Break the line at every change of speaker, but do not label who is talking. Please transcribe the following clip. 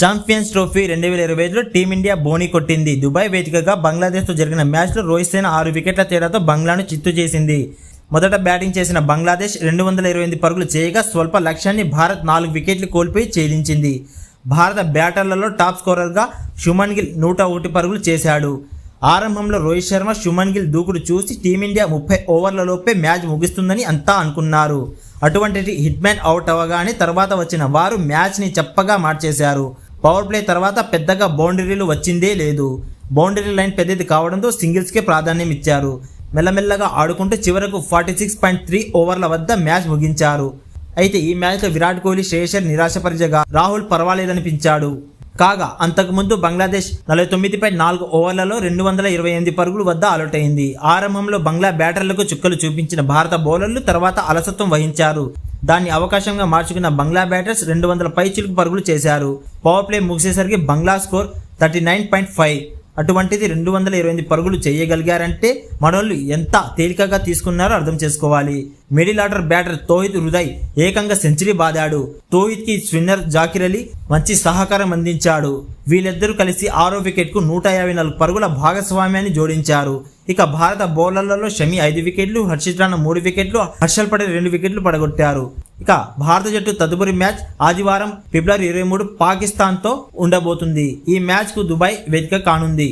Champions trophy రెండు వేల ఇరవై ఐదులో టీమిండియా బోని కొట్టింది. దుబాయ్ వేదికగా బంగ్లాదేశ్తో జరిగిన మ్యాచ్లో రోహిత్ సేన ఆరు వికెట్ల తేడాతో బంగ్లాను చిత్తు చేసింది. మొదట బ్యాటింగ్ చేసిన బంగ్లాదేశ్ రెండు వందల ఇరవై ఎనిమిది పరుగులు చేయగా స్వల్ప లక్ష్యాన్ని భారత్ నాలుగు వికెట్లు కోల్పోయి ఛేదించింది. భారత బ్యాటర్లలో టాప్ స్కోరర్గా శుమన్ గిల్ నూట ఒకటి పరుగులు చేశాడు. ఆరంభంలో రోహిత్ శర్మ శుమన్ గిల్ దూకుడు చూసి టీమిండియా ముప్పై ఓవర్లలోపే మ్యాచ్ ముగుస్తుందని అంతా అనుకున్నారు. అటువంటి హిట్ మ్యాన్ అవుట్ అవ్వగానే తర్వాత వచ్చిన వారు మ్యాచ్ని చెప్పగా మార్చేశారు. పవర్ ప్లే తర్వాత పెద్దగా బౌండరీలు వచ్చిందే లేదు. బౌండరీ లైన్ పెద్దది కావడంతో సింగిల్స్కే ప్రాధాన్యం ఇచ్చారు. మెల్లమెల్లగా ఆడుకుంటూ చివరకు ఫార్టీ సిక్స్ పాయింట్ త్రీ ఓవర్ల వద్ద మ్యాచ్ ముగించారు. అయితే ఈ మ్యాచ్లో విరాట్ కోహ్లీ శ్రేయసర్ నిరాశపరిచగా రాహుల్ పర్వాలేదనిపించాడు. కాగా అంతకుముందు బంగ్లాదేశ్ నలభై తొమ్మిదిపై నాలుగు ఓవర్లలో రెండు వందల ఇరవై ఎనిమిది పరుగుల వద్ద అవుట్ అయింది. ఆరంభంలో బంగ్లా బ్యాటర్లకు చుక్కలు చూపించిన భారత బౌలర్లు తర్వాత అలసత్వం వహించారు. దాన్ని అవకాశంగా మార్చుకున్న బంగ్లా బ్యాటర్స్ రెండు వందల పై చిలుకు పరుగులు చేశారు. Power play ముగిసేసరికి Bangla score thirty nine point five. అటువంటిది రెండు వందల ఇరవై ఎనిమిది పరుగులు చేయగలిగారంటే మనోళ్ళు ఎంత తేలికగా తీసుకున్నారో అర్థం చేసుకోవాలి. Middle order batter Towhid Hridoy ఏకంగా సెంచరీ బాదాడు. తోహిత్కి జాకిర్ అలీ మంచి సహకారం అందించాడు. వీళ్ళిద్దరూ కలిసి ఆరో వికెట్కు నూట యాభై నాలుగు పరుగుల భాగస్వామ్యాన్ని జోడించారు. ఇక భారత బౌలర్లలో షమి ఐదు వికెట్లు హర్షిత్ రాణా మూడు వికెట్లు హర్షల్ పటేల్ రెండు వికెట్లు పడగొట్టారు. ఇక భారత జట్టు తదుపరి మ్యాచ్ ఆదివారం ఫిబ్రవరి ఇరవై మూడు పాకిస్తాన్తో ఉండబోతుంది. ఈ మ్యాచ్కు దుబాయ్ వేదిక కానుంది.